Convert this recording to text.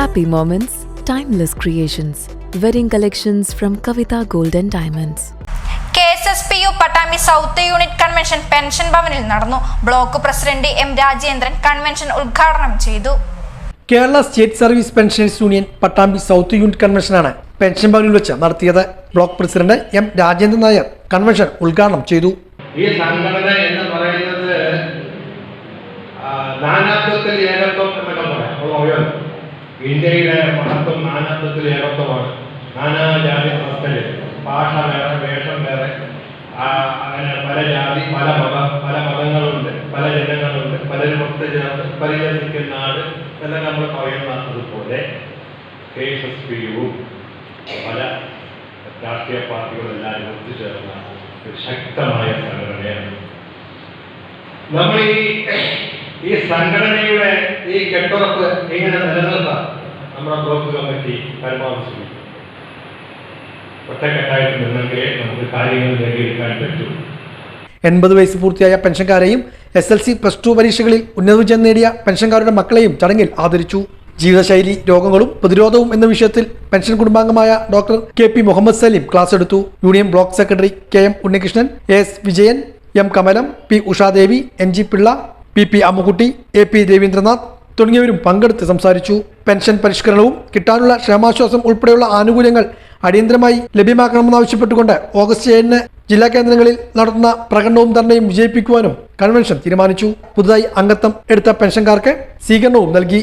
Happy moments, timeless creations. Wedding collections from Kavita Golden and Diamonds. K S S P U Pattambi south unit convention pension ഭവനിൽ നടന്നു block president M Rajendran convention ഉദ്ഘാടനം ചെയ്തു Kerala state service pensioners union Pattambi south unit കൺവെൻഷനാണ് pension ഭവനിൽ വെച്ച് നടത്തിയത് block president M Rajendran Nair convention ഉദ്ഘാടനം ചെയ്തു ഈ സംഘടന എന്ന് പറയുന്നത് നാനാത്വത്തിൽ ഏകത്വം ഇന്ത്യയുടെ മഹത്വം നാനാത്വത്തിൽ ഏകത്വമാണ്. നാനാജാതി മതത്തിൽ ഭാഷ വേറെ വേഷം വേറെ. അങ്ങനെ പല ജാതി പല മതം പല മതങ്ങളുണ്ട് പല ജനങ്ങളുണ്ട് പലരും ഒത്തു ചേർന്ന് പരിചരിക്കുന്ന നാട് എല്ലാം നമ്മൾ പറയുന്ന അതുപോലെ കെ എസ് എസ് പിയും പല രാഷ്ട്രീയ പാർട്ടികളെല്ലാവരും ഒത്തുചേർന്ന ഒരു ശക്തമായ സംഘടനയാണ്. നമ്മൾ ഈ ഈ സംഘടനയുടെ ഈ കെട്ടുറപ്പ് എങ്ങനെ നിലനിർത്താം നമ്മുടെ ബ്ലോക്ക് കമ്മിറ്റി പരമാവധി ശ്രമിക്കും ഒറ്റക്കെട്ടായിട്ട് നിന്നെങ്കിലേ നമുക്ക് കാര്യങ്ങൾ നേടിയെടുക്കാൻ പറ്റൂ. എൺപത് വയസ്സ് പൂർത്തിയായ പെൻഷൻകാരെയും S L C plus two പരീക്ഷകളിൽ ഉന്നത വിജയം നേടിയ പെൻഷൻകാരുടെ മക്കളെയും ചടങ്ങിൽ ആദരിച്ചു. ജീവിതശൈലി രോഗങ്ങളും പ്രതിരോധവും എന്ന വിഷയത്തിൽ pension കുടുംബാംഗമായ doctor K P Muhammad Saleem class എടുത്തു. Union block secretary K M Unnikrishnan S Vijayan M Kamalam P Ushadevi N G Pillai P P Ammukutty A P Raveendranath തുടങ്ങിയവരും പങ്കെടുത്ത് സംസാരിച്ചു. പെൻഷൻ പരിഷ്കരണവും കിട്ടാനുള്ള ക്ഷേമാശ്വാസം ഉൾപ്പെടെയുള്ള ആനുകൂല്യങ്ങൾ അടിയന്തരമായി ലഭ്യമാക്കണമെന്നാവശ്യപ്പെട്ടുകൊണ്ട് ഓഗസ്റ്റ് ഏഴിന് ജില്ലാ കേന്ദ്രങ്ങളിൽ നടത്തുന്ന പ്രകടനവും ധർണയും വിജയിപ്പിക്കുവാനും കൺവെൻഷൻ തീരുമാനിച്ചു. പുതുതായി അംഗത്വം എടുത്ത പെൻഷൻകാർക്ക് സ്വീകരണവും നൽകി.